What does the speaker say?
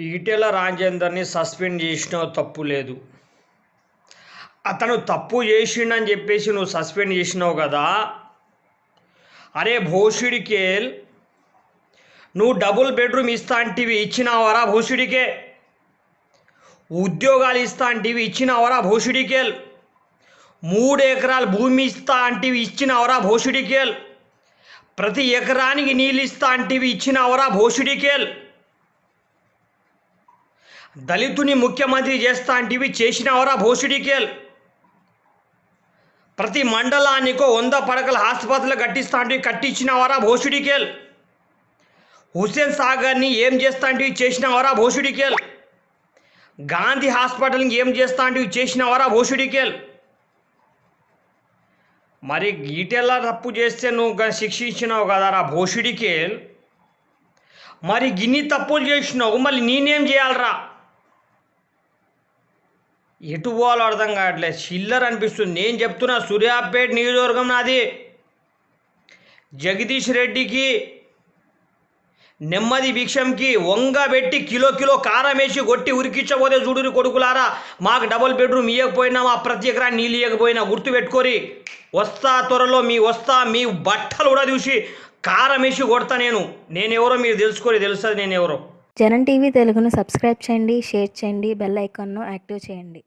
Etela రాజేందర్ని suspend చేసినావు తప్పు లేదు. అతను తప్పు చేసిండని చెప్పేసి నువ్వు సస్పెండ్ చేసినావు కదా. అరే భూషుడికేల్ నువ్వు డబుల్ బెడ్రూమ్ ఇస్తా అంటివి ఇచ్చినావరా భూషుడికే? ఉద్యోగాలు ఇస్తా అంటివి ఇచ్చినావరా భూషుడికేల్? మూడు ఎకరాల భూమి ఇస్తా అంటివి ఇచ్చినావరా భూషుడికేల్? ప్రతి ఎకరానికి నీళ్ళు ఇస్తా అంటివి ఇచ్చినావరా భూషుడికేల్? దళితుని ముఖ్యమంత్రి చేస్తా అంటివి చేసినవరా భోషుడికేల్ ప్రతి మండలానికో వంద పడకల ఆసుపత్రులు కట్టిస్తా అంటే కట్టించినవరా భోషుడికేల్ హుస్సేన్ సాగర్ని ఏం చేస్తా అంటే చేసినవరా భోషుడికేల్ గాంధీ హాస్పిటల్ని ఏం చేస్తా అంటే చేసినవరా భోషుడికేల్ మరి గీటెల్లా తప్పు చేస్తే నువ్వు గా- శిక్షించినావు కదరా భోషుడికేల్ మరి గిన్ని తప్పులు చేసినావు మళ్ళీ నేనేం చేయాలరా? ఎటు పోవాలో అర్థం కావట్లేదు చిల్లర్ అనిపిస్తుంది. నేను చెప్తున్నా సూర్యాపేట నియోజకవర్గం నాది. జగదీష్ రెడ్డికి నెమ్మది భిక్షంకి వంగ పెట్టి కిలో కిలో కారం వేసి కొట్టి ఉరికిచ్చబోతే చూడురి కొడుకులారా. మాకు డబుల్ బెడ్రూమ్ ఇవ్వకపోయినా మా ప్రతి ఎకరా నీళ్ళు ఇవ్వకపోయినా గుర్తుపెట్టుకోరి వస్తా త్వరలో మీ వస్తా మీ బట్టలు కూడా చూసి కారం వేసి కొడతా నేను. నేనెవరో మీరు తెలుసుకోరి తెలుస్తుంది నేనెవరో. జనం టీవీ తెలుగును సబ్స్క్రైబ్ చేయండి షేర్ చేయండి బెల్ ఐకాన్ను యాక్టివ్ చేయండి.